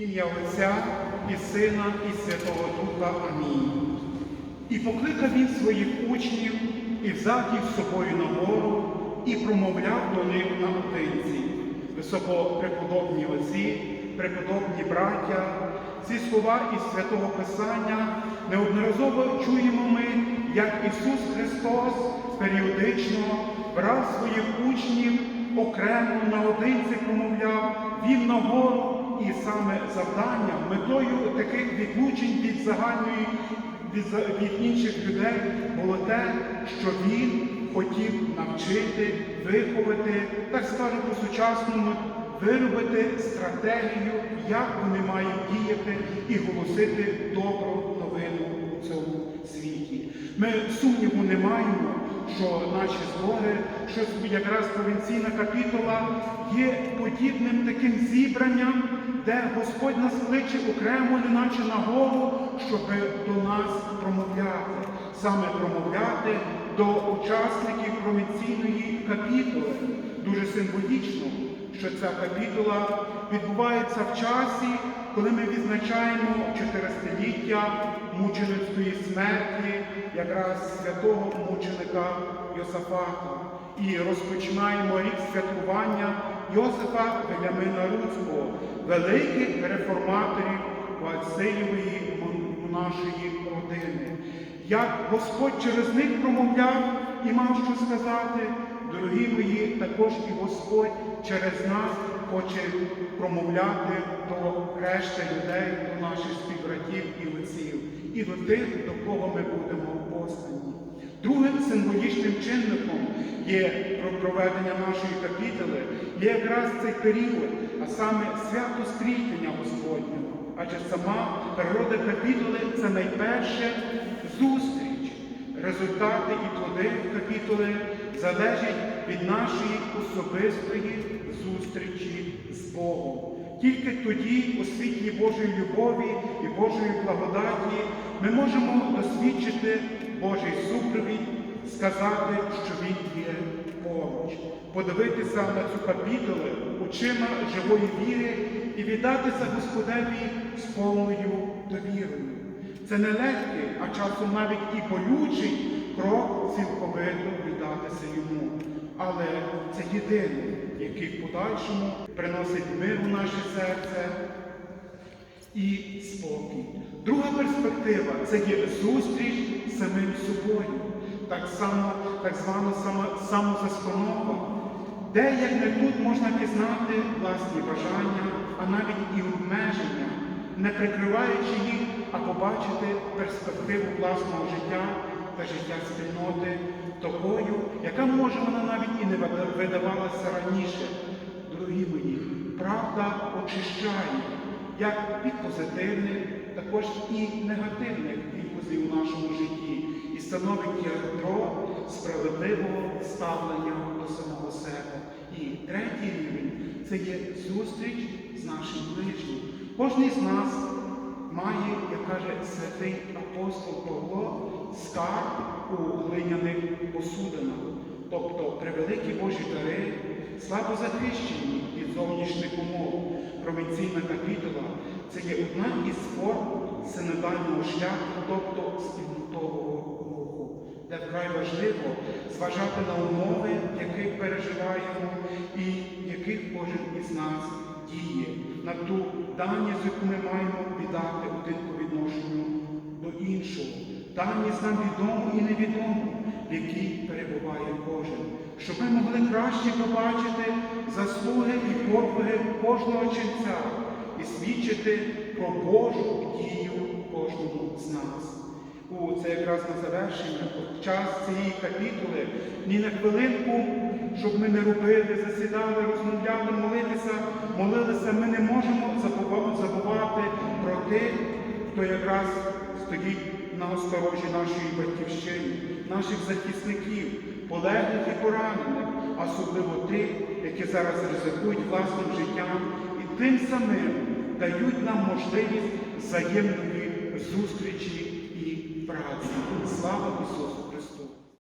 Ім'я Отця і Сина, і Святого Духа. Амінь. І покликав він своїх учнів, і взяв їх з собою на гору, і промовляв до них на наодинці. Високопреподобні отці, преподобні браття, ці слова із святого Писання неодноразово чуємо ми, як Ісус Христос періодично брав своїх учнів окремо наодинці промовляв, вів на гору, і саме завданням, метою таких відлучень від загальної від, від інших людей було те, що він хотів навчити, виховати, так скажу по-сучасному, виробити стратегію, як вони мають діяти і голосити добру новину у цьому світі. Ми сумніву не маємо, що наші збори, що якраз провінційна капітула є подібним таким зібранням, де Господь нас кличе окремо, неначе на гору, щоб до нас промовляти, саме промовляти до учасників провінційної капітули. Дуже символічно, що ця капітула відбувається в часі, коли ми відзначаємо 400-ліття мученицької смерті, якраз святого мученика Йосафата. І розпочинаємо рік святкування Йосифа Вельямина Руцького, великих реформаторів Васильєвої нашої родини. Як Господь через них промовляв і мав що сказати, дорогі мої, також і Господь через нас хоче промовляти до решти людей, до наших співбратів і отців, і до тих, до кого ми будемо послані. Другим символічним чинником є про проведення нашої капітули, є якраз цей період, а саме свято стрітення Господнього. Адже сама природа капітули це найперше зустріч. Результати і плоди капітули залежать від нашої особистої зустрічі з Богом. Тільки тоді, у світлі Божої любові і Божої благодаті, ми можемо досвідчити Божий супровід, сказати, що Він є поруч, подивитися на цю капітулу очима живої віри і віддатися Господеві з повною довірою. Це не легкий, а часом навіть і болючий крок цілковито віддатися йому. Але це єдиний, який в подальшому приносить мир у наше серце і спокій. Друга перспектива це є зустріч з самим собою, так само, так звана само- самозастанова, де, як не тут, можна пізнати власні бажання, а навіть і обмеження, не прикриваючи їх, а побачити перспективу власного життя та життя спільноти такою, яка може вона навіть і не видавалася раніше. Дорогі мої, правда очищає як від позитивних, також і негативних відгузів у нашому житті і становить ядро справедливого ставлення до самого себе. І третій рівень це є зустріч з нашим ближнім. Кожен з нас має, як каже святий апостол Павло, скарб у глиняних посудинах, тобто превеликі Божі дари, слабо захищені від зовнішніх умов. Провінційна капітула це є одна із форм синодального шляху, тобто спільнотового руху, де вкрай важливо зважати на умови, в яких переживаємо, і яких кожен із нас діє, на ту даність, яку ми маємо віддати один по відношенню до іншого. Даність нам відомо і невідомо, в якій перебуває кожен, щоб ми могли краще побачити заслуги і подвиги кожного ченця і свідчити про Божу дію кожному з нас. У це якраз на завершення, час цієї капітули, ні на хвилинку, щоб ми не робили, засідали, розмовляли, молитися, молилися, ми не можемо забувати про тих, хто якраз стоїть на осторожі нашої батьківщини, наших захисників, полеглих і поранених, особливо тих, які зараз ризикують власним життям і тим самим дають нам можливість взаємної зустрічі і праці. Слава Ісусу!